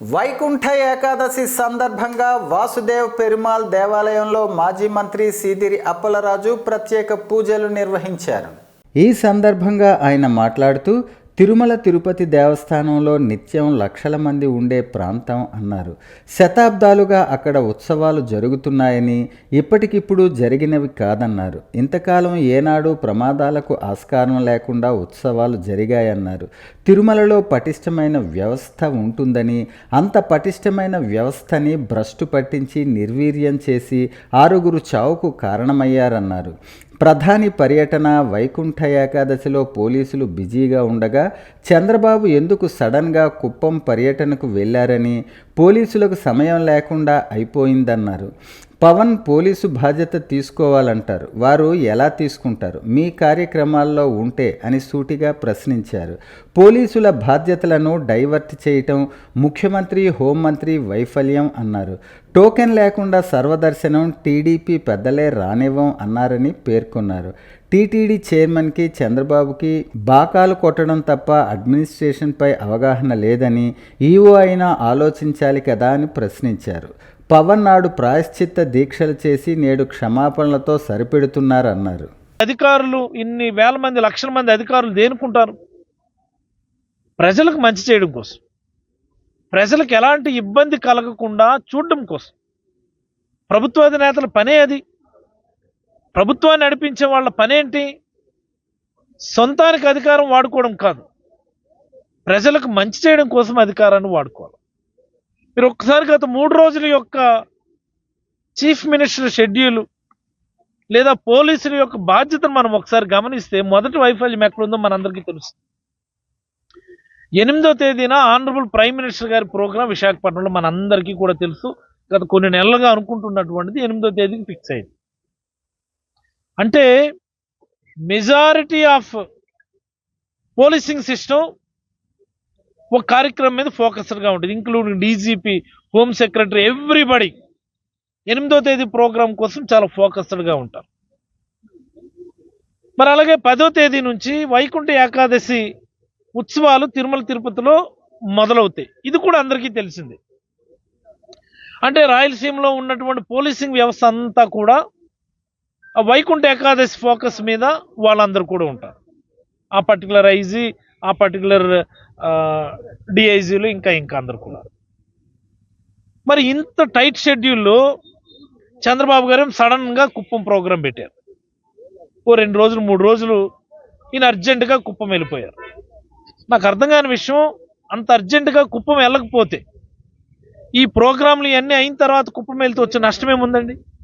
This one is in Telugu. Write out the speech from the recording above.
వైకుంఠ ఏకాదశి సందర్భంగా వాసుదేవ్ పెరుమాల్ దేవాలయంలో మాజీ మంత్రి సీదిరి అప్పలరాజు ప్రత్యేక పూజలు నిర్వహించారు. ఈ సందర్భంగా ఆయన మాట్లాడుతూ తిరుమల తిరుపతి దేవస్థానంలో నిత్యం లక్షల మంది ఉండే ప్రాంతం అన్నారు. శతాబ్దాలుగా అక్కడ ఉత్సవాలు జరుగుతున్నాయని ఇప్పటికిప్పుడు జరిగినవి కాదన్నారు. ఇంతకాలం ఏనాడు ప్రమాదాలకు ఆస్కారం లేకుండా ఉత్సవాలు జరిగాయన్నారు. తిరుమలలో పటిష్టమైన వ్యవస్థ ఉంటుందని అంత పటిష్టమైన వ్యవస్థని భ్రష్టు పట్టించి నిర్వీర్యం చేసి ఆరుగురు చావుకు కారణమయ్యారన్నారు. ప్రధాని పర్యటన వైకుంఠ ఏకాదశిలో పోలీసులు బిజీగా ఉండగా చంద్రబాబు ఎందుకు సడన్గా కుప్పం పర్యటనకు వెళ్ళారని పోలీసులకు సమయం లేకుండా అయిపోయిందన్నారు. పవన్ పోలీసు బాధ్యత తీసుకోవాలంటారు. వారు ఎలా తీసుకుంటారు? మీ కార్యక్రమాల్లో ఉంటే అని సూటిగా ప్రశ్నించారు. పోలీసుల బాధ్యతలను డైవర్ట్ చేయటం ముఖ్యమంత్రి హోంమంత్రి వైఫల్యం అన్నారు. టోకెన్ లేకుండా సర్వదర్శనం టీడీపీ పెద్దలే రానివ్వం అన్నారని పేర్కొన్నారు. టీటీడీ చైర్మన్కి చంద్రబాబుకి బాకాలు కొట్టడం తప్ప అడ్మినిస్ట్రేషన్పై అవగాహన లేదని ఈఓ అయినా ఆలోచించాలి కదా అని ప్రశ్నించారు. పవన్ నాడు ప్రాయశ్చిత్త దీక్షలు చేసి నేడు క్షమాపణలతో సరిపెడుతున్నారన్నారు. అధికారులు ఇన్ని వేల మంది లక్షల మంది అధికారులు దేనుకుంటారు? ప్రజలకు మంచి చేయడం కోసం. ప్రజలకు ఎలాంటి ఇబ్బంది కలగకుండా చూడడం కోసం. ప్రభుత్వాధినేతల పనే అది. ప్రభుత్వాన్ని నడిపించే వాళ్ళ పనేంటి? సొంతానికి అధికారం వాడుకోవడం కాదు. ప్రజలకు మంచి చేయడం కోసం అధికారాన్ని వాడుకోవాలి. మీరు ఒక్కసారి గత మూడు రోజుల యొక్క చీఫ్ మినిస్టర్ షెడ్యూల్ లేదా పోలీసుల యొక్క బాధ్యతను మనం ఒకసారి గమనిస్తే మొదటి వైఫల్యం ఎక్కడుందో మనందరికీ తెలుసు. ఎనిమిదో తేదీన ఆనరబుల్ ప్రైమ్ మినిస్టర్ గారి ప్రోగ్రాం విశాఖపట్నంలో మనందరికీ కూడా తెలుసు. గత కొన్ని నెలలుగా అనుకుంటున్నటువంటిది ఎనిమిదో తేదీకి ఫిక్స్ అయింది. అంటే మెజారిటీ ఆఫ్ పోలీసింగ్ సిస్టమ్ ఒక కార్యక్రమం మీద ఫోకస్డ్గా ఉంటుంది. Including DGP home secretary everybody ఎనిమిదో తేదీ ప్రోగ్రాం కోసం చాలా ఫోకస్డ్గా ఉంటారు. మరి అలాగే పదో తేదీ నుంచి వైకుంఠ ఏకాదశి ఉత్సవాలు తిరుమల తిరుపతిలో మొదలవుతాయి. ఇది కూడా అందరికీ తెలిసిందే. అంటే రాయలసీమలో ఉన్నటువంటి పోలీసింగ్ వ్యవస్థ అంతా కూడా ఆ వైకుంఠ ఏకాదశి ఫోకస్ మీద వాళ్ళందరూ కూడా ఉంటారు. ఆ పర్టికులర్ ఐజీ ఆ పర్టికులర్ డిఐజీలు ఇంకా ఇంకా అందరు కూడా. మరి ఇంత టైట్ షెడ్యూల్లో చంద్రబాబు గారు సడన్గా కుప్పం ప్రోగ్రాం పెట్టారు. ఓ రెండు రోజులు మూడు రోజులు ఈయన అర్జెంటుగా కుప్పం వెళ్ళిపోయారు. నాకు అర్థం కాని విషయం అంత అర్జెంటుగా కుప్పం వెళ్ళకపోతే ఈ ప్రోగ్రాంలు ఇవన్నీ అయిన తర్వాత కుప్పం వెళ్తే వచ్చే నష్టం ఏముందండి?